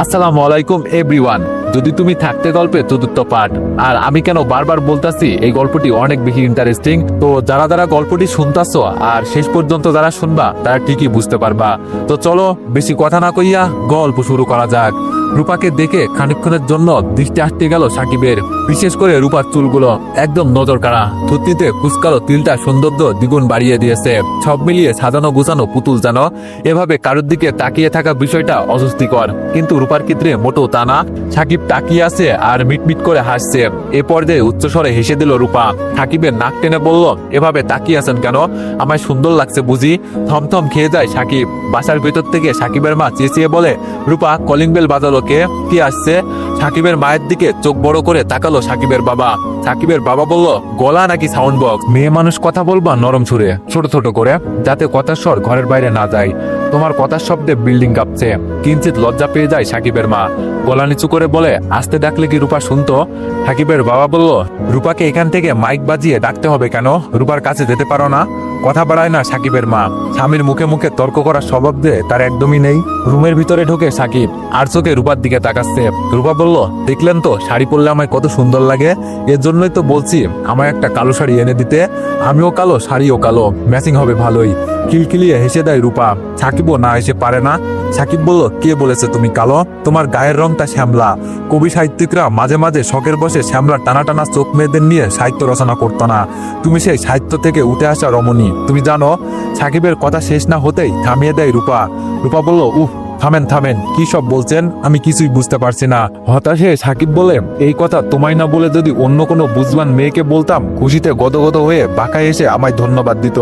আসসালামু আলাইকুম এভরিওয়ান যদি তুমি থাকতে গল্পে চতুর্থ পাঠ, আর আমি কেন বারবার বলতাছি, এই গল্পটি অনেক বেশি ইন্টারেস্টিং তো যারা যারা গল্পটি শুনতাছো, আর শেষ পর্যন্ত যারা শুনবা, তারা ঠিকই বুঝতে পারবা। তো চলো, বেশি কথা না কইয়া গল্প শুরু করা যাক। রূপাকে দেখে খানিকক্ষণের জন্য দৃষ্টি আটকে গেল সাকিবের, বিশেষ করে রূপার চুলগুলো। একদম নজর কাড়া থুতনিতে কুচকালো তিলটা সৌন্দর্য দ্বিগুণ বাড়িয়ে দিয়েছে। সব মিলিয়ে সাজানো গুছানো পুতুল যেন এভাবে কারোর দিকে তাকিয়ে থাকা বিষয়টা অস্বস্তিকর। কিন্তু রূপার ক্ষেত্রে মোটেও তা না। সাকিব তাকিয়ে আছে আর মিটমিট করে হাসছে। এ পর্যায়ে উচ্চস্বরে হেসে দিল রূপা। সাকিবের নাক টেনে বলল, এভাবে তাকিয়ে আছেন কেন? আমায় সুন্দর লাগছে বুঝি? থমথম খেয়ে যায় সাকিব। বাসার ভেতর থেকে সাকিবের মা চেঁচিয়ে বলে, রূপা কলিং বেল বাজালো কে কি আসছে? সাকিবের মায়ের দিকে চোখ বড় করে তাকালো সাকিবের বাবা। সাকিবের বাবা বলল, গলা নাকি সাউন্ড বক্স মেয়ে মানুষ কথা বলবা নরম ছুড়ে ছোট ছোট করে, যাতে কথার স্বর ঘরের বাইরে না যায়। তোমার কথার শব্দে বিল্ডিং কাঁপছে। কিঞ্চিত লজ্জা পেয়ে যায় সাকিবের মা। গলা নিচু করে বলে, আসতে ডাকলে কি রূপা শুনতো? সাকিবের বাবা বলল, রূপাকে এখান থেকে মাইক বাজিয়ে ডাকতে হবে কেন? রূপার কাছে যেতে পারো না? কথা বাড়ায় না সাকিবের মা। স্বামীর মুখে মুখে তর্ক করার স্বভাব যে তার একদমই নেই। রুমের ভিতরে ঢোকে সাকিব, আর চোখে রূপার দিকে তাকাচ্ছে। রূপা বলল, দেখলেন তো, শাড়ি পরলে আমায় কত সুন্দর লাগে। এর জন্যই তো বলছি, আমায় একটা কালো শাড়ি এনে দিতে। আমিও কালো, শাড়িও কালো। ম্যাচিং হবে ভালোই। কিলকিলিয়ে হেসে দেয় রূপা সাকিবও না এসে পারে না। সাকিব বলল কে বলেছে তুমি কালো? তোমার গায়ের রংটা শ্যামলা। কবি সাহিত্যিকরা মাঝে মাঝে শখের বসে শ্যামলা টানা টানা চোখ মেয়েদের নিয়ে সাহিত্য রচনা করতো না। তুমি সেই সাহিত্য থেকে উঠে আসা রমণী। তুমি জানো, সাকিবের কথা শেষ না হতেই থামিয়ে দেয় রূপা। রূপা বলল, উফ থামেন থামেন, কি সব বলছেন? আমি কিছুই বুঝতে পারছি না। হতাশে সাকিব বলে, এই কথা তোমায় না বলে যদি অন্য কোনো বুঝবান মেয়েকে বলতাম, খুশিতে গদগদ হয়ে বাঁকায় এসে আমায় ধন্যবাদ দিত।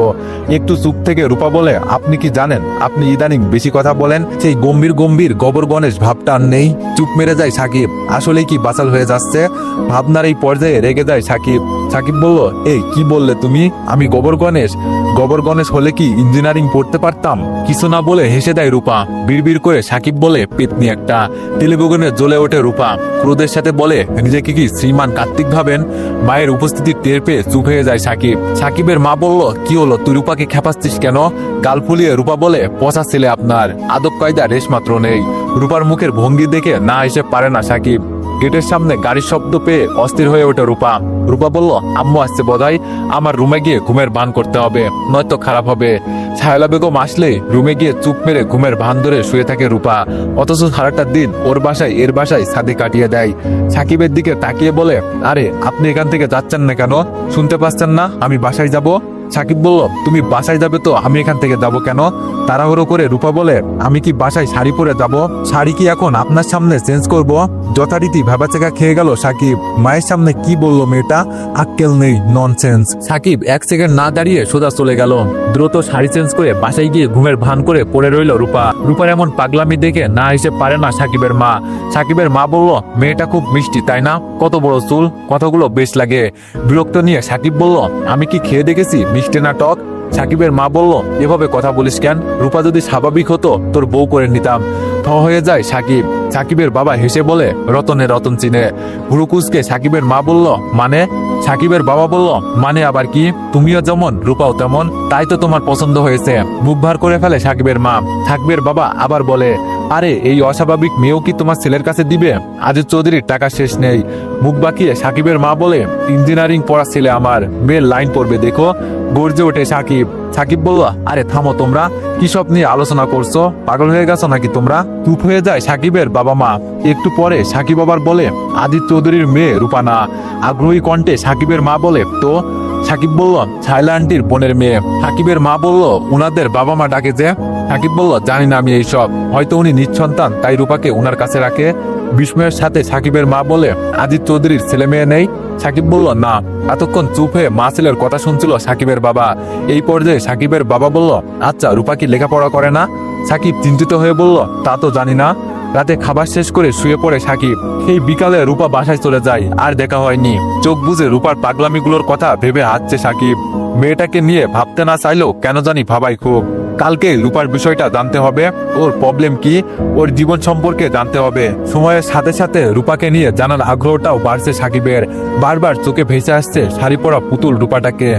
একটু চুপ থেকে রূপা বলে, আপনি কি জানেন, আপনি ইদানিং বেশি কথা বলেন? সেই গম্ভীর গম্ভীর গবর গণেশ ভাবটা আর নেই। চুপ মেরে যায় সাকিব। আসলেই কি বাচাল হয়ে যাচ্ছে? ভাবনার এই পর্যায়ে রেগে যায় সাকিব। সাকিব বলল, এই, কি বললে তুমি? আমি গোবর গণেশ। গোবর গণেশ হলে কি ইঞ্জিনিয়ারিং পড়তে পারতাম? কিছু না বলে হেসে দেয় রূপা। বিড়বিড় করে সাকিব বলে, পেতনি একটা। টেলিভিশনে জ্বলে ওঠে রূপা। ক্রোধের সাথে বলে, নিজেকে কি শ্রীমান কার্তিক ভাবেন? মায়ের উপস্থিতি টের পেয়ে চুপ হয়ে যায় সাকিব। সাকিবের মা বলল, কি হলো? তুই রূপাকে খেপাচ্ছিস কেন? গাল ফুলিয়ে রূপা বলে, পচা ছেলে আপনার। আদব কায়দা রেশ মাত্র নেই। রূপার মুখের ভঙ্গি দেখে না এসে পারে না সাকিব। গেটের সামনে গাড়ির শব্দ পেয়ে অস্থির হয়ে ওঠে রূপা। রূপা বলল, আম্মু আসছে বোধহয়, আমার রুমে গিয়ে ঘুমের ভান করতে হবে, নয়তো খারাপ হবে। ছায়লা বেগম আসলে রুমে গিয়ে চুপ মেরে ঘুমের ভান ধরে শুয়ে থাকে রূপা। অথচ সারাটা দিন ওর বাসায়, এর বাসায় সাথে কাটিয়ে দেয়। সাকিবের দিকে তাকিয়ে বলে, আরে, আপনি এখান থেকে যাচ্ছেন না কেন? শুনতে পাচ্ছেন না? আমি বাসায় যাব? সাকিব বলল, তুমি বাসায় যাবে তো, আমি এখান থেকে যাব কেন? তাড়াহুড়ো করে রূপা বলে, আমি কি বাসায় শাড়ি পরে যাব? শাড়ি কি এখন আপনার সামনে চেঞ্জ করব? যথারীতি ভাবাচেকা খেয়ে গেল সাকিব। মায়ের সামনে কি বলল মেয়েটা? আক্কেল নেই ননসেন্স সাকিব এক সেকেন্ড না দাঁড়িয়ে সোজা চলে গেল। দ্রুত শাড়ি চেঞ্জ করে বাসায় গিয়ে ঘুমের ভান করে পড়ে রইল রূপা। রূপার এমন পাগলামি দেখে না এসে পারে না সাকিবের মা। সাকিবের মা বলল, মেয়েটা খুব মিষ্টি, তাই না? কত বড় চুল কথাগুলো বেশ লাগে। বিরক্ত নিয়ে সাকিব বলল, আমি কি খেয়ে দেখেছি? মিষ্টি না টক সাকিবের মা বলল, এভাবে কথা বলিস কেন? রূপা যদি স্বাভাবিক হতো, তোর বউ করে নিতাম। থ হয়ে যায় সাকিব। সাকিবের বাবা হেসে বলে, রতনে রতন চিনে। ভুরুকুসকে সাকিবের মা বলল মানে? সাকিবের বাবা বলল মানে আবার কি? তুমিও যেমন, রূপাও তেমন, তাই তো তোমার পছন্দ হয়েছে। মুখ ভার করে ফেলে সাকিবের মা। সাকিবের বাবা আবার বলে আরে, এই অস্বাভাবিক মেয়েও কি তোমার ছেলের কাছে দিবে? আজিজ চৌধুরীর টাকা শেষ নেই। মুখ বাঁকিয়ে সাকিবের মা বলে, ইঞ্জিনিয়ারিং পড়া ছেলে আমার, মেয়ের লাইন পড়বে, দেখো। গর্জে ওঠে সাকিব। সাকিব বলল, আরে, থামো তোমরা, কি সব নিয়ে আলোচনা করছ? পাগল হয়ে গেছো নাকি তোমরা? চুপ হয়ে যায় সাকিবের বাবা মা। একটু পরে সাকিব আবার বলে আদিত চৌধুরীর মেয়ে রূপানা। আগ্রহী কণ্ঠে সাকিবের মা বলে, তো সাকিব বলল ছাইলা আন্টির বোনের মেয়ে। সাকিবের মা বলল, উনাদের বাবা মা ডাকে যে। সাকিব বলল, জানি না আমি এইসব। হয়তো উনি নিঃসন্তান তাই রূপাকে উনার কাছে রাখে। বিস্ময়ের সাথে সাকিবের মা বলে আদিত চৌধুরীর ছেলে মেয়ে নেই? সাকিব বলল, না। এতক্ষণ চুপ হয়ে মা ছেলের কথা শুনছিল সাকিবের বাবা। এই পর্যায়ে সাকিবের বাবা বলল আচ্ছা রূপা কি লেখাপড়া করে না? সাকিব চিন্তিত হয়ে বলল, তা তো জানি না। রাতে খাবার শেষ করে শুয়ে পড়ে সাকিব। সেই বিকালে রূপা বাসায় চলে যায়, আর দেখা হয়নি। চোখ বুঝে রূপার পাগলামিগুলোর কথা ভেবে হাঁটছে সাকিব। মেয়েটাকে নিয়ে ভাবতে না চাইলেও কেন জানি ভাবাই খুব। কালকে রূপার বিষয়টা জানতে হবে, ওর প্রবলেম কি, ওর জীবন সম্পর্কে জানতে হবে। সময়ের সাথে সাথে রূপাকে নিয়ে জানার আগ্রহটাও বাড়ছে সাকিবের। বারবার চোখে ভেসে আসছে শাড়ি পরা পুতুল রূপাটাকে।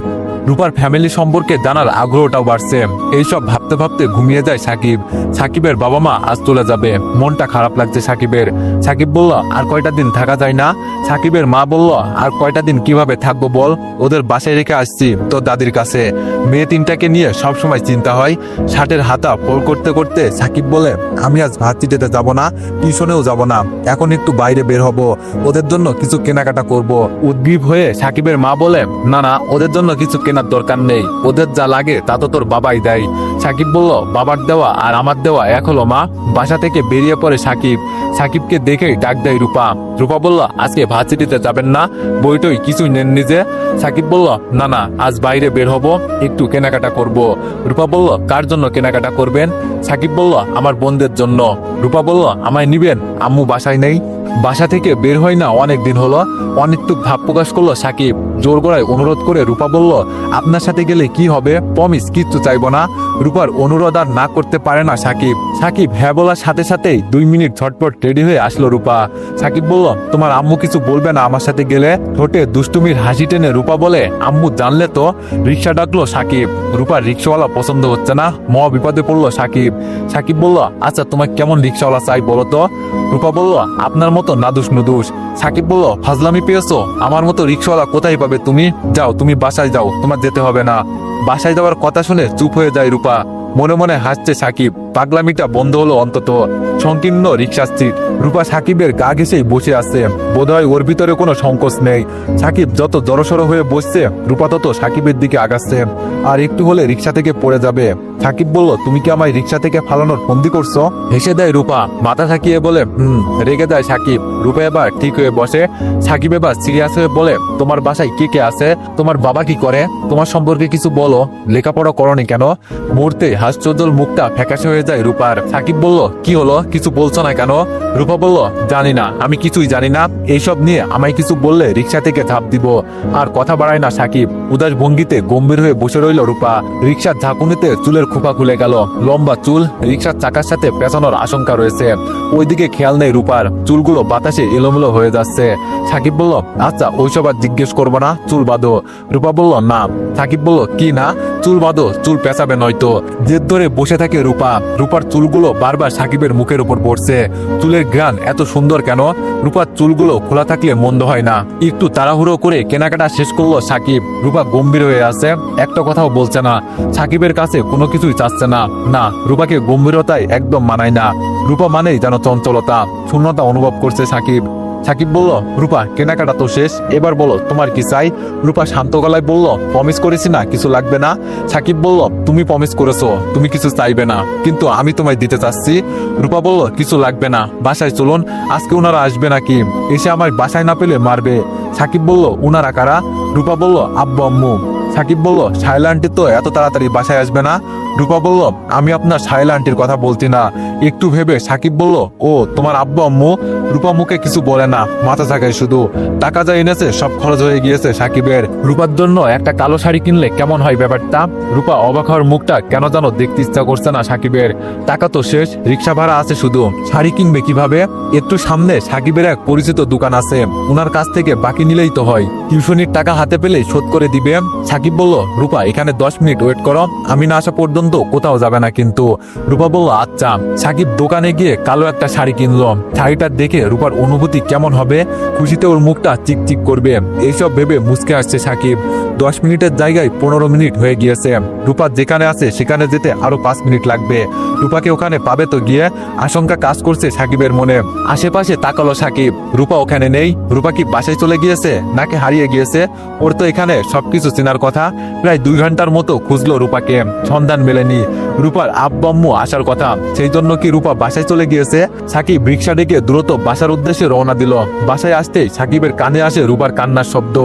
রূপার ফ্যামিলি সম্পর্কে জানার আগ্রহটাও বাড়ছে। এইসব ভাবতে ভাবতে ঘুমিয়ে যায় সাকিব। সাকিবের বাবা মা আজ চলে যাবে। মনটা খারাপ লাগছে সাকিবের। সাকিব বলল, আর কয়টা দিন থাকা যায় না? সাকিবের মা বলল, আর কয়টা দিন কীভাবে থাকব বল? ওদের বাসায় রেখে আসছি তোর দাদির কাছে। মেয়ে তিনটাকে নিয়ে সবসময় চিন্তা হয়। ষাটের হাতা পোল করতে করতে সাকিব বলে, আমি আজ ভাত চিটেতে যাব না, টিউশনেও যাব না। এখন একটু বাইরে বের হব। ওদের জন্য কিছু কেনাকাটা করব। উদ্গ্রীব হয়ে সাকিবের মা বলে, না না, ওদের জন্য কিছু কেনার দরকার নেই। ওদের যা লাগে তা তো তোর বাবাই দেয়। সাকিব বলল, বাবার দেওয়া আর আমার দেওয়া এক হলো মা। বাসা থেকে বেরিয়ে পড়ে সাকিব। সাকিবকে দেখেই ডাক দেয় রূপা। রূপা বলল, আজকে ভার্সিটিতে যাবেন না? বইটই কিছুই নেন নিজে সাকিব বলল, না না, আজ বাইরে বের হব। একটু কেনাকাটা করব। রূপা বলল, কার জন্য কেনাকাটা করবেন? সাকিব বলল, আমার বোনদের জন্য। রূপা বলল, আমায় নিবেন? আম্মু বাসায় নেই? বাসা থেকে বের হয় না অনেক দিন হলো। অনেকটুক ভাব প্রকাশ করল সাকিব। জোর গলায় অনুরোধ করে রূপা বলল, আপনার সাথে গেলে কি হবে? প্রমিস কিচ্ছু চাইব না। রূপার অনুরোধ আর না করতে পারে না সাকিব। সাকিব হ্যাঁ বলার সাথে সাথেই দুই মিনিট ঝটপট রেডি হয়ে আসলো রূপা। সাকিব বলল, তোমার আম্মু কিছু বলবে না আমার সাথে গেলে? ঠোঁটে দুষ্টুমির হাসি টেনে রূপা বলে, আম্মু জানলে তো? রিক্সা ডাকলো সাকিব। রূপার রিক্সাওয়ালা পছন্দ হচ্ছে না ম বিপদে পড়ল সাকিব। সাকিব বলল আচ্ছা তোমার কেমন রিক্সাওয়ালা চাই বলো তো? রূপা বলল, আপনার মতো নাদুস নুদুস। সাকিব বলল, ফাজলামি পেয়েছ? আমার মতো রিক্সাওয়ালা কোথায় পাবে? তুমি যাও, তুমি বাসায় যাও, তোমার যেতে হবে না। বাসায় যাওয়ার কথা শুনে চুপ হয়ে যায় রূপা। মনে মনে হাসছে সাকিব। পাগলামিটা বন্ধ হলো অন্তত। সংকীর্ণ রিক্সা সিট রূপা সাকিবের গা ঘেসেই বসে আছে। বোধহয় ওর ভিতরে কোনো সংকোচ নেই। সাকিব যত জড়সড় হয়ে বসছে, রূপা তত সাকিবের দিকে আগাচ্ছে। আর একটু হলে রিক্সা থেকে পড়ে যাবে। সাকিব বলল, তুমি কি আমায় রিক্সা থেকে ফালানোর ফন্দি করছ? হেসে দেয় রূপা। মাথা থাকিয়ে বলে, হুম, রেগে দেয় সাকিব। রূপা এবার ঠিক হয়ে বসে। সাকিব এবার সিরিয়াস হয়ে বলে, তোমার বাসায় কে কে আছে? তোমার বাবা কি করে? তোমার সম্পর্কে কিছু বলো। লেখাপড়া করনি কেন? মুহূর্তে হাস্যজ্জ্বল মুখটা ফ্যাকাশে হয়ে যায় রূপার। সাকিব বলল, কি হলো? কিছু বলছো না কেন? রূপা বলল, জানি না, আমি কিছুই জানি না। এইসব নিয়ে আমায় কিছু বললে রিক্সা থেকে ঝাঁপ দিব। আর কথা বাড়ায় না সাকিব। উদাস ভঙ্গিতে গম্ভীর হয়ে বসে রইল রূপা। রিক্সার ঝাঁকুনিতে চুলের খোপা খুলে গেল। লম্বা চুল, রিক্সার চাকার সাথে পেছানোর আশঙ্কা রয়েছে। ওইদিকে খেয়াল নেই রূপার। চুলগুলো বাতাসে এলোমেলো হয়ে যাচ্ছে। সাকিব বলল আচ্ছা ওইসব আর জিজ্ঞেস করব না, চুল বাঁধো। রূপা বলল, না। সাকিব বলল, কি না? চুল বাঁধো, চুল পেঁচাবে নয়তো। জেদ ধরে বসে থাকে রূপা। রূপার চুলগুলো বারবার সাকিবের মুখের উপর পড়ছে। চুলের গ্রান এত সুন্দর কেন? রূপার চুলগুলো খোলা থাকলে মন্দ হয় না। একটু তাড়াহুড়ো করে কেনাকাটা শেষ করল সাকিব। রূপা গম্ভীর হয়ে আছে। একটা কথাও বলছে না। সাকিবের কাছে কোনো কিছুই চাচ্ছে না। না, রূপাকে গম্ভীরতায় একদম মানায় না। রূপা মানেই যেন চঞ্চলতা, শূন্যতা অনুভব করছে সাকিব। সাকিব বলল, রূপা, কেনাকাটা তো শেষ। এবার বলো, তোমার কি চাই? রূপা শান্ত গলায় বলল প্রমিস করেছি না, কিছু লাগবে না। সাকিব বলল, তুমি প্রমিস করেছ, তুমি কিছু চাইবে না, কিন্তু আমি তোমায় দিতে চাচ্ছি। রূপা বলল, কিছু লাগবে না, বাসায় চলুন, আজকে ওনারা আসবে নাকি? এসে আমার বাসায় না পেলে মারবে। সাকিব বলল, উনারা কারা? রূপা বলল, আব্বু, আম্মু। সাকিব বলল সাইলা আন্টি তো এত তাড়াতাড়ি বাসায় আসবে না? রূপা বলল, আমি আপনার সাইলা আন্টির কথা বলছি না। একটু ভেবে সাকিব বলল, ও, তোমার আব্বু, আম্মু? রূপা মুখে কিছু বলে না, মাথা থাকায় শুধু। টাকা যা এনেছে, সব খরচ হয়ে গিয়েছে সাকিবের। রূপার জন্য একটা কালো শাড়ি কিনলে কেমন হয় ব্যাপারটা? রূপা অবাক হওয়ার মুখটা কেন যেন দেখতে ইচ্ছা করছে না সাকিবের। টাকা তো শেষ, রিক্সা ভাড়া আছে শুধু। শাড়ি কিনবে কীভাবে? একটু সামনে সাকিবের এক পরিচিত দোকান আছে। ওনার কাছ থেকে বাকি নিলেই তো হয়। টিউশনির টাকা হাতে পেলেই শোধ করে দিবে। সাকিব বলল, রূপা, এখানে দশ মিনিট ওয়েট করো। আমি না আসা পর্যন্ত কোথাও যাবে না কিন্তু। রূপা বলল আচ্ছা। সাকিব দোকানে গিয়ে কালো একটা শাড়ি কিনলো। শাড়িটা দেখে রূপার অনুভূতি কেমন হবে? খুশিতে ওর মুখটা চিকচিক করবে। এইসব ভেবে মুসকে আসছে সাকিব। দশ মিনিটের জায়গায় পনেরো মিনিট হয়ে গিয়েছে। রূপা যেখানে আছে, সেখানে যেতে আরও পাঁচ মিনিট লাগবে। রূপাকে ওখানে পাবে তো গিয়ে আশঙ্কা কাজ করছে সাকিবের মনে। আশেপাশে তাকালো সাকিব। রূপা ওখানে নেই। রূপা কি বাসায় চলে গিয়েছে, নাকি হারিয়ে গিয়েছে? ওর তো এখানে সবকিছু চেনার কথা। প্রায় দুই ঘণ্টার মতো খুঁজলো রূপাকে। সন্ধান মেলেনি। রূপার আব্বাম্মু আসার কথা। সেই জন্য কি রূপা বাসায় চলে গিয়েছে? সাকিব রিক্সা ডেকে দ্রুত বাসার উদ্দেশ্যে রওনা দিল। বাসায় আসতেই সাকিবের কানে আসে রূপার কান্নার শব্দ।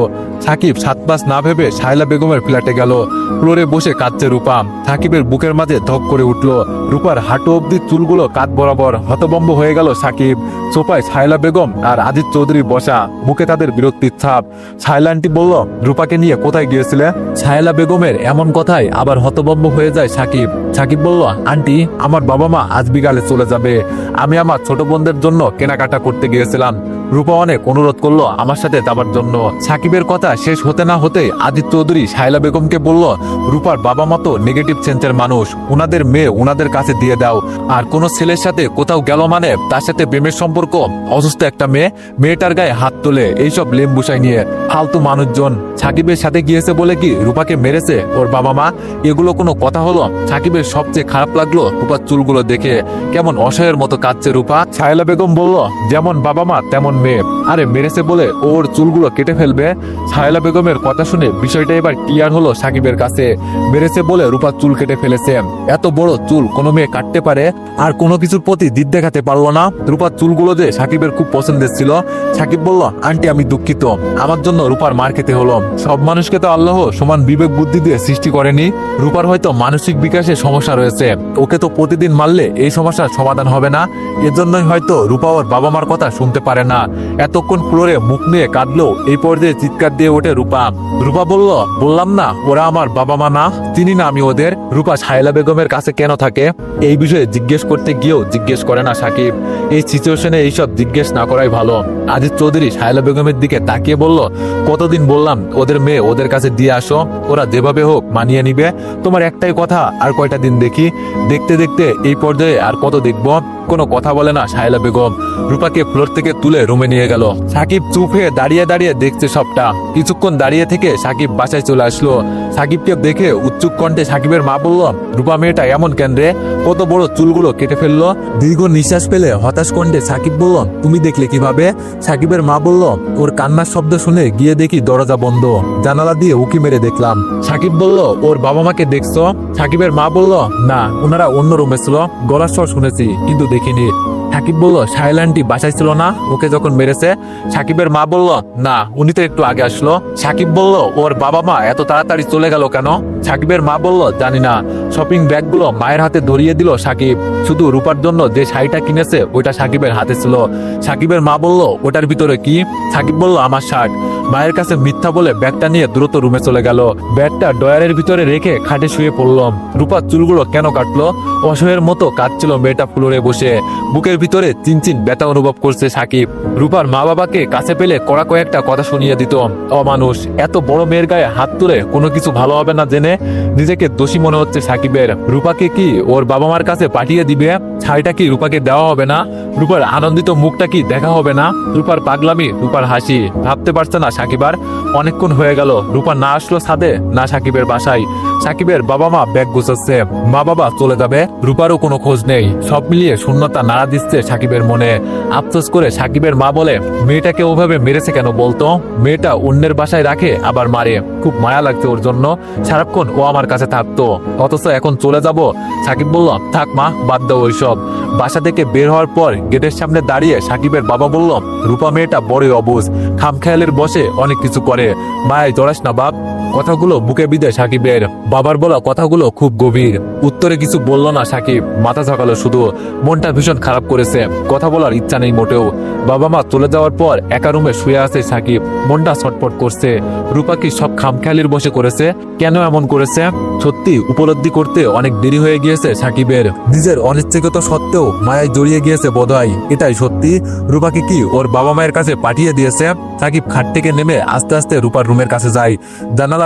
সাকিব সাত পাঁচ না ভেবে শায়লা বেগমের ফ্ল্যাটে গেল। ফ্লোরে বসে কাঁদছে রূপা। সাকিবের বুকের মাঝে ধক করে উঠল। রূপার হাঁটু অব্দি চুলগুলো কাত বরাবর হতবম্ব হয়ে গেল সাকিব। সোফায় ছায়লা বেগম আর আজিজ চৌধুরী বসা। মুখে তাদের বিরক্তির ছাপ। ছায়লা আন্টি বলল, রূপাকে নিয়ে কোথায় গিয়েছিলে? ছায়লা বেগমের এমন কথায় আবার হতবম্ব হয়ে যায় সাকিব। সাকিব বলল, আন্টি, আমার বাবা মা আজ বিকালে চলে যাবে। আমি আমার ছোট বোনদের জন্য কেনাকাটা করতে গিয়েছিলাম। রূপা অনেক অনুরোধ করল আমার সাথে যাবার জন্য। সাকিবের কথা শেষ হতে না হতে আদিত চৌধুরী শাইলা বেগমকে বলল, রূপার বাবা মা তো নেগেটিভ সেন্সের মানুষ ওনাদের মেয়ে ওনাদের কাছে দিয়ে দাও। আর কোনো ছেলের সাথে কোথাও গেল মানে তার সাথে প্রেমের সম্পর্ক? অসুস্থ একটা মেয়ে, মেয়েটার গায়ে হাত তোলে, এইসব লেম্বুসাই নিয়ে ফালতু মানুষজন। সাকিবের সাথে গিয়েছে বলে কি রূপাকে মেরেছে ওর বাবা মা? এগুলো কোনো কথা হলো? সাকিবের সবচেয়ে খারাপ লাগল রূপার চুলগুলো দেখে। কেমন অসহায়ের মতো কাঁদছে রূপা। ছায়লা বেগম বলল, যেমন বাবা মা, তেমন মেয়ে আরে মেরেছে বলে ওর চুলগুলো কেটে ফেলবে। ছায়লা বেগমের কথা শুনে বিষয়টা এবার ক্লিয়ার হলো সাকিবের কাছে। মেরেছে বলে রূপার চুল কেটে ফেলেছে। এত বড় চুল কোনো মেয়ে কাটতে পারে? আর কোনো কিছুর প্রতি দিদ দেখাতে পারল না। রূপার চুলগুলো যে সাকিবের খুব পছন্দের ছিল। সাকিব বলল, আন্টি, আমি দুঃখিত। আমার জন্য রূপার মার খেতে হলো। সব মানুষকে তো আল্লাহ সমান বিবেক বুদ্ধি দিয়ে সৃষ্টি করেনি। রূপার হয়তো মানসিক বিকাশে সমস্যা রয়েছে। ওকে তো প্রতিদিন মারলে এই সমস্যার সমাধান হবে না। এজন্যই হয়তো রূপা ওর বাবা মার কথা শুনতে পারে না। এতক্ষণ ফ্লোরে মুখ নিয়ে কাঁদলো, এই পর্যায়ে চিৎকার দিয়ে ওঠে রূপা। রূপা বলল, বললাম না, ওরা আমার বাবা মা না? চিনি না আমি ওদের। রূপা ছায়লা বেগমের কাছে কেন থাকে? এই বিষয়ে জিজ্ঞেস করতে গিয়েও জিজ্ঞেস করে না সাকিব। এই সিচুয়েশনে এইসব জিজ্ঞেস না করাই ভালো। আজিজ চৌধুরী সায়লা বেগমের দিকে তাকিয়ে বলল, কতদিন বললাম, ওদের মেয়ে ওদের কাছে দিয়ে আসো। ওরা যেভাবে হোক মানিয়ে নিবে। তোমার একটাই কথা, আর কয়টা দিন দেখি। দেখতে দেখতে এই পর্যায়ে আর কত দেখব? কোনো কথা বলে না শায়লা বেগম। রূপাকে ফ্লোর থেকে তুলে রুমে নিয়ে গেল। সাকিব চুপ হয়ে দাঁড়িয়ে দাঁড়িয়ে দেখছে সবটা। কিছুক্ষণ দাঁড়িয়ে থেকে সাকিব বাসায় চলে আসলো। সাকিবকে দেখে উচ্চুক কণ্ঠে সাকিবের মা বলল, রূপা, মেয়েটা এমন কেন রে? কত বড় চুলগুলো কেটে ফেলল। দীর্ঘ নিঃশ্বাস পেলে হতাশ কণ্ঠে সাকিব বলল, তুমি দেখলে কীভাবে? সাকিবের মা বলল, ওর কান্নার শব্দ শুনে গিয়ে দেখি দরজা বন্ধ। জানালা দিয়ে উকি মেরে দেখলাম। সাকিব বলল, ওর বাবা মাকে দেখছ? সাকিবের মা বলল, না, ওনারা অন্য রুমে ছিল। গলার স্বর শুনেছি, কিন্তু দেখিনি। সাকিব বলল সাইলান্টি বাসায় ছিল না? ওকে যখন মেরেছে? সাকিবের মা বলল, না, উনি তো একটু আগে আসলো। সাকিব বলল, ওর বাবা মা এত তাড়াতাড়ি চলে গেল কেন? সাকিবের মা বলল, জানি না। শপিং ব্যাগগুলো মায়ের হাতে ধরিয়ে দিল সাকিব। শুধু রূপার জন্য যে শাড়িটা কিনেছে, ওইটা সাকিবের হাতে ছিল। সাকিবের মা বলল, ওটার ভিতরে কি? সাকিব বলল, আমার শার্ট। মায়ের কাছে মিথ্যা বলে ব্যাগটা নিয়ে দ্রুত রুমে চলে গেল। ব্যাগটা ডয়ারের ভিতরে রেখে খাটে শুয়ে পড়লাম। রূপার চুলগুলো কেন কাটলো? অসহায়ের মতো কাটছিল মেয়েটা ফ্লোরে বসে। বুকের ভিতরে চিনচিন ব্যথা অনুভব করছে সাকিব। রূপার মা বাবাকে কাছে পেলে কড়া কয়েকটা কথা শুনিয়ে দিত। অমানুষ, এত বড় মেয়ের গায়ে হাত তুলে কোনো কিছু ভালো হবে না জেনে নিজেকে দোষী মনে হচ্ছে সাকিবের। রূপাকে কি ওর বাবা মার কাছে পাঠিয়ে দিবে? ছাইটা কি রূপাকে দেওয়া হবে না? রূপার আনন্দিত মুখটা কি দেখা হবে না? রূপার পাগলামি, রূপার হাসি, ভাবতে পারছে না সাকিবার অনেকক্ষণ হয়ে গেল। রূপা না আসলো ছাদে না সাকিবের বাসায়। সাকিবের বাবা মা ব্যাগ গুছাচ্ছে। মা বাবা চলে যাবে, রূপারও কোনো খোঁজ নেই। সব মিলিয়ে শূন্যতা নাড়া দিচ্ছে সাকিবের মনে। আফসোস করে সাকিবের মা বলে, মেয়েটাকে ওভাবে মেরেছে কেন বলতো? মেয়েটা অন্যের বাসায় রাখে, আবার মারে। খুব মায়া লাগছে ওর জন্য। সারাক্ষণ ও আমার কাছে থাকতো। অথচ এখন চলে যাব। সাকিব বলল, থাক মা, বাদ দাও ওইসব। বাসা থেকে বের হওয়ার পর গেটের সামনে দাঁড়িয়ে সাকিবের বাবা বলল, রূপা মেয়েটা বড়ই অবুজ। খামখেয়ালের বসে অনেক কিছু করে। মায় জড়াস না বাপ। কথাগুলো বুকে বিদে সাকিবের। বাবার বলা কথাগুলো খুব গভীর। উত্তরে কিছু বলল না সাকিব। মাথা ঝাঁকালো শুধু। মনটা ভীষণ খারাপ করেছে। কথা বলার ইচ্ছা নেই মোটেও। বাবা মা চলে যাওয়ার পর একা রুমে শুয়ে আছে সাকিব। মনটা ছটফট করছে। রূপা কি সব খামখেয়ালির বসে করেছে? কেন এমন করেছে? সত্যি উপলব্ধি করতে অনেক দেরি হয়ে গিয়েছে সাকিবের। নিজের অনিচ্ছাকৃত সত্ত্বেও মায়ায় জড়িয়ে গিয়েছে বোধহয়। এটাই সত্যি। রূপাকে কি ওর বাবা মায়ের কাছে পাঠিয়ে দিয়েছে? সাকিব খাট থেকে নেমে আস্তে আস্তে রূপার রুমের কাছে যায়।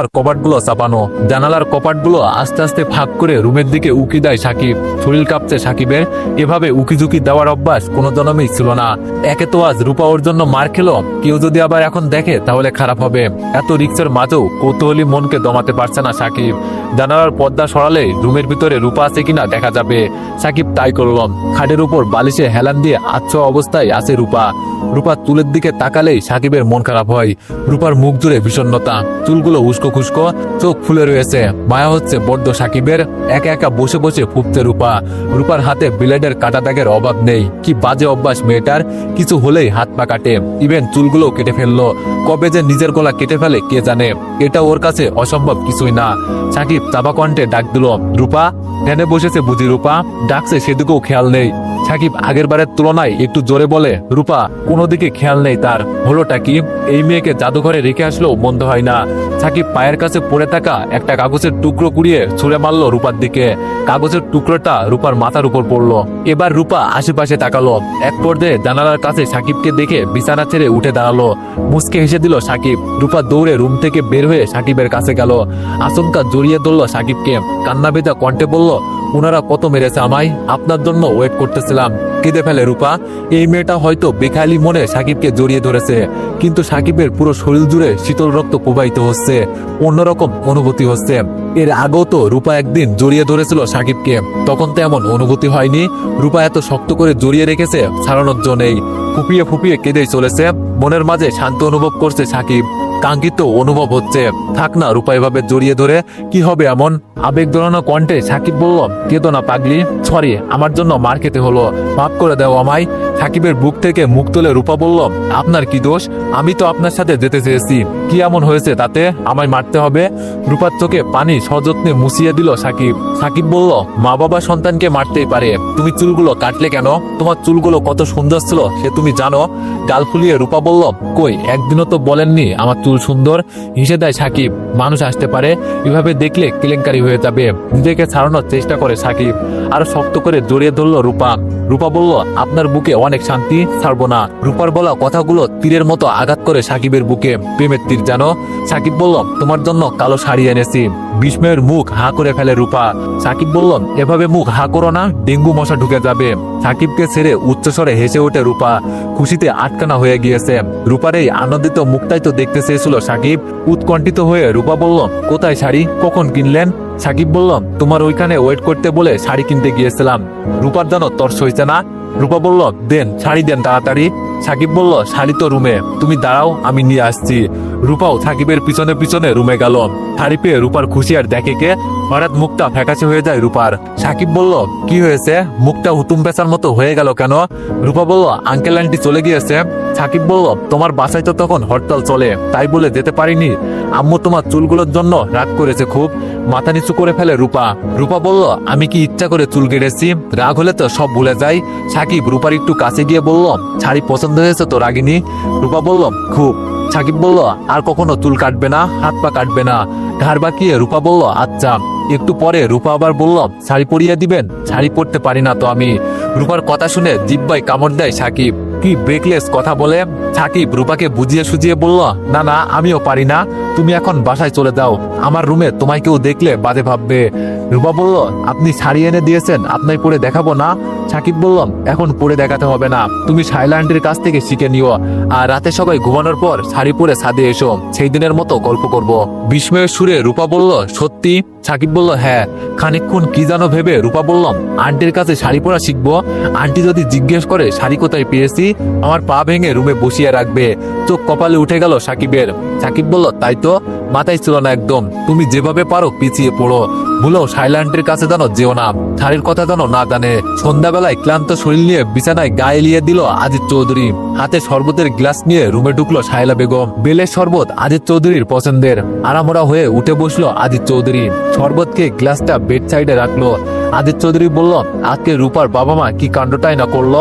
জানালার কপাটগুলো চাপানো। জানালার কপাটগুলো আস্তে আস্তে ফাঁক করে রুমের দিকে উকি দেয় সাকিব। শরীর কাঁপছে সাকিবের এভাবে উকি ঝুঁকি দেওয়ার অভ্যাস কোনো জনমেই ছিল না। একে তো আজ রূপা ওর জন্য মার খেলো। কেউ যদি আবার এখন দেখে, তাহলে খারাপ হবে। এত রিক্সের মাঝেও কৌতূহলী মনকে দমাতে পারছে না সাকিব। জানালার পর্দা সরালে রুমের ভিতরে রূপা আছে কিনা দেখা যাবে। সাকিব তাই করলাম খাটের উপর বালিশে হেলান দিয়ে আচ্ছ অবস্থায় আছে রূপা। রূপার চুলের দিকে তাকালেই সাকিবের মন খারাপ হয়। রূপার মুখ জুড়ে বিষণ্ণতা। চুলগুলো উস্কো খুস্কো, চোখ ফুলে রয়েছে। মায়া হচ্ছে বড্ড সাকিবের। একা একা বসে বসে ফুপতে রূপা। রূপার হাতে ব্লেডের কাটা দাগের অভাব নেই। কি বাজে অভ্যাস মেয়েটার। কিছু হলেই হাত পা কাটে। ইভেন চুলগুলো কেটে ফেলল। কবে যে নিজের গলা কেটে ফেলে, কে জানে? এটা ওর কাছে অসম্ভব কিছুই না। সাকিব চাপা কণ্ঠে ডাক দিল রূপা। ধ্যানে বসেছে বুঝি রূপা। ডাকছে সেদিকেও খেয়াল নেই। সাকিব আগের বারের তুলনায় একটু জোরে বলে, রূপা, কোনো দিকে খেয়াল নেই তার। হলোটা কি? এই মেয়েকে জাদুঘরে রেখে আসলেও বন্ধ হয় না। সাকিব পায়ের কাছে পড়ে থাকা একটা কাগজের টুকরো কুড়িয়ে ছুঁড়ে মারলো রূপার দিকে। কাগজের টুকরোটা রূপার মাথার উপর পড়ল। এবার রূপা আশেপাশে তাকালো। এক পর্যায়ে জানালার কাছে সাকিবকে দেখে বিছানা ছেড়ে উঠে দাঁড়াল। মুসকে হেসে দিল সাকিব। রূপা দৌড়ে রুম থেকে বের হয়ে সাকিবের কাছে গেল। আচমকা জড়িয়ে ধরলো সাকিবকে। কান্না বেজা কণ্ঠে বলল ওনারা কত মেরেছে আমায়? আপনার জন্য ওয়েট করতেছিলাম। কেঁদে ফেলে রূপা। এই মেয়েটা হয়তো বেখালি মনে সাকিবকে জড়িয়ে ধরেছে। কিন্তু সাকিবের পুরো শরীর জুড়ে শীতল রক্ত প্রবাহিত হচ্ছে। অন্যরকম অনুভূতি হচ্ছে। এর আগেও তো রূপা একদিন জড়িয়ে ধরেছিল সাকিবকে। তখন তো এমন অনুভূতি হয়নি। রূপা এত শক্ত করে জড়িয়ে রেখেছে, ছাড়ানোর জন্যই। ফুপিয়ে ফুপিয়ে কেঁদেই চলেছে। মনের মাঝে শান্ত অনুভব করছে সাকিব। কাঙ্ক্ষিত অনুভব হচ্ছে। থাক না রূপা এভাবে জড়িয়ে ধরে কি হবে এমন? আবেগ দোলানো কণ্ঠে সাকিব বলল কেতো না পাগলি, সরি, আমার জন্য মার খেতে হলো। মাফ করে দেও আমায় সাকিবের বুক থেকে মুখ তুলে রূপা বলল, আপনার কি দোষ? আমি তো আপনার সাথে যেতে চেয়েছি। কি এমন হয়েছে তাতে? আমায় মারতে হবে? রূপার চোখে পানি সযত্নে মুছিয়ে দিল সাকিব। সাকিব বলল, মা বাবা সন্তানকে মারতেই পারে। তুমি চুলগুলো কাটলে কেন? তোমার চুলগুলো কত সুন্দর ছিল, সে তুমি জানো? গাল ফুলিয়ে রূপা বলল, কই, একদিনও তো বলেননি আমার চুল সুন্দর? হিসে দেয় সাকিব, মানুষ আসতে পারে। এভাবে দেখলে কেলেঙ্কারি হয়ে যাবে। নিজেকে ছাড়ানোর চেষ্টা করে সাকিব। আরও শক্ত করে জড়িয়ে ধরলো রূপা। রূপা বলল, আপনার বুকে অনেক শান্তি, ছাড়বো না। রূপার বলা কথাগুলো তীরের মতো আঘাত করে সাকিবের বুকে। প্রেমের তীর জানো সাকিব বলল, তোমার জন্য কালো শাড়ি এনেছি। বিস্ময়ের মুখ হা করে ফেলে রূপা। সাকিব বলল, এভাবে মুখ হা করো না, ডেঙ্গু মশা ঢুকে যাবে। সাকিবকে ছেড়ে উচ্চস্বরে হেসে ওঠে রূপা। খুশিতে আটকানা হয়ে গিয়েছে। রূপার এই আনন্দিত মুখটাই তো দেখতে চেয়েছিল সাকিব। উৎকণ্ঠিত হয়ে রূপা বলল, কোথায় শাড়ি? কখন কিনলেন? সাকিব বলল তোমার ওইখানে ওয়েট করতে বলে শাড়ি কিনতে গিয়েছিলাম। রূপার যেন তর্স হয়েছে না? রূপা বলল, দেন, শাড়ি দেন তাড়াতাড়ি। সাকিব বলল শাড়ি তো রুমে, তুমি দাঁড়াও, আমি নিয়ে আসছি। রূপাও সাকিবের পিছনে পিছনে রুমে গেল। শাড়ি পেয়ে রূপার খুশি আর দেখে কে, হঠাৎ মুখটা ফ্যাকাশে হয়ে যায় রূপার। সাকিব বলল, কি হয়েছে? মুখটা হুতুম পেঁচার মতো হয়ে গেল কেন? রূপা বলল, আঙ্কেল আন্টি চলে গিয়েছে। সাকিব বলল, তোমার বাসায় তো তখন হরতাল চলে, তাই বলে যেতে পারিনি। আম্মু তোমার চুলগুলোর জন্য রাগ করেছে খুব, মাথা নিচু করে ফেলে রূপা। রূপা বলল, আমি কি ইচ্ছা করে চুল কেটেছি? রাগ হলে তো সব ভুলে যাই। সাকিব রূপার একটু কাছে গিয়ে বলল, শাড়ি পছন্দ হয়েছে তো, রাগিনী? রূপা বলল, খুব। সাকিব বলল, আর কখনো চুল কাটবে না, হাত পা কাটবে না। ঘাড় বাঁকিয়ে রূপা বলল আচ্ছা। একটু পরে রূপা আবার বলল, শাড়ি পরিয়ে দিবেন? শাড়ি পরতে পারি না তো আমি। রূপার কথা শুনে জিব্বাই কামড় দেয় সাকিব। কি ব্রেকলেস কথা বলে? সাকিব রূপাকে বুঝিয়ে সুজিয়ে বলল, না না, আমিও পারি না। তুমি এখন বাসায় চলে যাও। আমার রুমে তোমায় কেউ দেখলে বাজে ভাববে। রূপা বলল, আপনি শাড়ি এনে দিয়েছেন, আপনাই পরে দেখাবো না? সাকিব বললাম এখন পরে দেখাতে হবে না, তুমি শাইলান্ডের কাছ থেকে শিখে নিও, আর রাতে সবাই ঘুমানোর পর শাড়ি পরে ছাদে এসো, সেই দিনের মতো গল্প করব। বিস্ময়ের সুরে রূপা বলল, সত্যি? সাকিব বলল হ্যাঁ। খানিকক্ষণ কি জানো ভেবে রূপা বললাম আন্টির কাছে শাড়ি পরা শিখব। আন্টি যদি জিজ্ঞেস করে শাড়ি কোথায় পেয়েছি, আমার পা ভেঙে রুমে বসিয়ে রাখবে। চোখ কপালে উঠে গেল সাকিবের। সাকিব বলল, তাই তো, মাথায় ছিল না একদম। তুমি যেভাবে পারো পিছিয়ে পড়ো। ভুলো সাইলান্টির কাছে জানো যেও না। শাড়ির কথা জানো না জানে। সন্ধ্যাবেলায় ক্লান্ত শরীর নিয়ে বিছানায় গায়ে লিয়ে দিল আজিত চৌধুরী। হাতে শরবতের গ্লাস নিয়ে রুমে ঢুকলো সাইলা বেগম। বেলের শরবত আজিত চৌধুরীর পছন্দের। আরামরা হয়ে উঠে বসল আজিত চৌধুরী। শরবতকে গ্লাসটা বেড সাইডে রাখল। আদিত চৌধুরী বলল, আজকে রূপার বাবা মা কি কাণ্ডটাই না করল?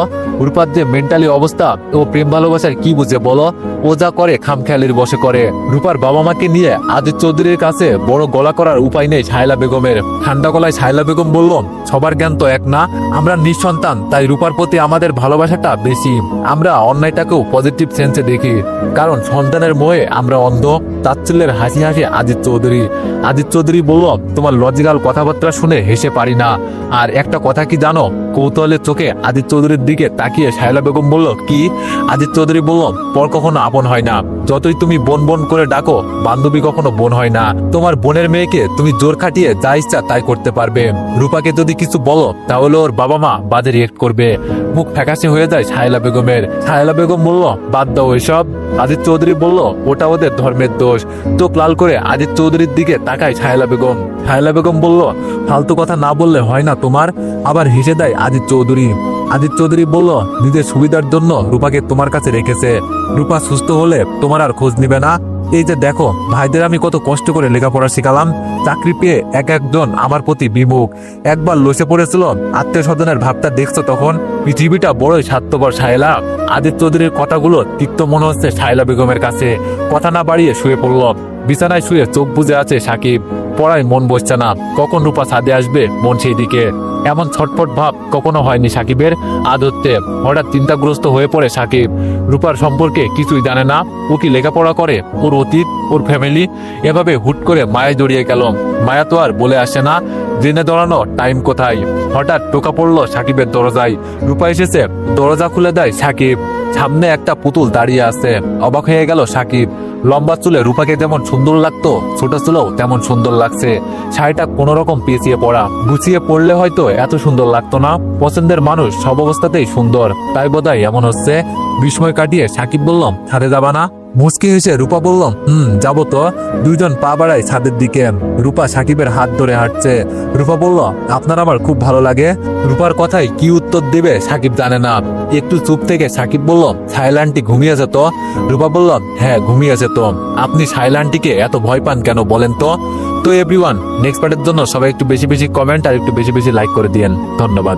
রূপার যে মেন্টালি অবস্থা ও প্রেম ভালোবাসার কি বুঝে বলো? ও যা করে খামখেয়ালির বসে করে। রূপার বাবা মাকে নিয়ে আদিত চৌধুরীর কাছে বড় গলা করার উপায় নেই ছায়লা বেগমের। ঠান্ডা গলায় ছায়লা বেগম বলল, সবার জ্ঞান তো এক না, আমরা নিঃসন্তান, তাই রূপার প্রতি আমাদের ভালোবাসাটা বেশি। আমরা অন্যায়টাকেও পজিটিভ সেন্সে দেখি, কারণ সন্তানের মোহে আমরা অন্ধ। তাচ্ছিল্যের হাসি হাসি আজিত চৌধুরী। আজিত চৌধুরী বলল, তোমার লজিক্যাল কথাবার্তা শুনে হেসে পারি না। আর একটা কথা কি জানো? কৌতূহলের চোখে আজিত চৌধুরীর দিকে তাকিয়ে শায়লা বেগম বলল, কি? আজিত চৌধুরী বলল, পর কখনো আপন হয় না। যতই তুমি বোন বোন করে ডাকো, বান্ধবী কখনো বোন হয় না। তোমার বোনের মেয়েকে তুমি জোর খাটিয়ে যা ইচ্ছা তাই করতে পারবে। রূপাকে যদি কিছু বলো, তাহলে ওর বাবা মা বাজে রিয়েক্ট করবে। মুখ ফ্যাকাশে হয়ে যায় শায়লা বেগমের। শায়লা বেগম বলল, বাদ দাও এসব। আদিত চৌধুরী বলল, ওটা ওদের ধর্মের দোষ। চোখ লাল করে আদিত চৌধুরীর দিকে তাকায় ছায়লা বেগম। ছায়লা বেগম বলল, ফালতু কথা না বললে হয় না তোমার, আবার হেসে দেয় আদিত চৌধুরী। আদিত চৌধুরী বলল, নিজের সুবিধার জন্য রূপাকে তোমার কাছে রেখেছে। রূপা সুস্থ হলে তোমার আর খোঁজ নিবে না। এই যে দেখো, ভাইদের আমি কত কষ্ট করে লেখাপড়া শিখালাম। চাকরি পেয়ে এক একজন আমার প্রতি বিমুখ। একবার লসে পড়েছিল আত্মীয় স্বজনের ভাবটা দেখছ তখন? পৃথিবীটা বড়ই স্বার্থপর সাহেলা আদিত্য চৌধুরীর কথাগুলো তিক্ত মনে হচ্ছে সাহেলা বেগমের কাছে। কথা না বাড়িয়ে শুয়ে পড়ল। বিছানায় শুয়ে চোখ বুঝে আছে সাকিব। পড়ায় মন বসছে না। কখন রূপা ছাদে আসবে? মন সেই দিকে। এমন ছটফট ভাব কখনো হয়নি সাকিবের আদত্তে। হঠাৎ চিন্তাগ্রস্ত হয়ে পড়ে সাকিব। রূপার সম্পর্কে কিছুই জানে না। ও কি লেখাপড়া করে? ওর অতীত, ওর ফ্যামিলি এভাবে হুট করে মায়া জড়িয়ে গেল। মায়া তো আর বলে আসে না, জেনে দৌড়ানো টাইম কোথায়? হঠাৎ টোকা পড়ল সাকিবের দরজায়। রূপা এসেছে, দরজা খুলে দেয় সাকিব। সামনে একটা পুতুল দাঁড়িয়ে আছে। অবাক হয়ে গেল সাকিব। লম্বা চুলে রূপাকে যেমন সুন্দর লাগতো, ছোট চুলেও তেমন সুন্দর লাগছে। শাড়িটা কোনো রকম পেঁচিয়ে পড়া। গুছিয়ে পড়লে হয়তো এত সুন্দর লাগতো না। পছন্দের মানুষ সব অবস্থাতেই সুন্দর। তাই বোধহয় এমন হচ্ছে। বিস্ময় কাটিয়ে সাকিব বললাম, ছাদে যাবা না? মুচকি হেসে রূপা বললাম হুম, যাব তো। দুইজন পা বাড়ায় ছাদের দিকে। রূপা সাকিবের হাত ধরে হাঁটছে। রূপা বলল, আপনার আমার খুব ভালো লাগে। রূপার কথায় কি উত্তর দেবে সাকিব জানে না। একটু চুপ থেকে সাকিব বলল, সাইলান্টি ঘুমিয়েছে তো? রূপা বলল হ্যাঁ ঘুমিয়েছে তো। আপনি সাইলান্টিকে এত ভয় পান কেন বলেন তো? তো এভরিওয়ান, নেক্সট পার্টের জন্য সবাই একটু বেশি বেশি কমেন্ট আর একটু বেশি বেশি লাইক করে দিয়েন। ধন্যবাদ।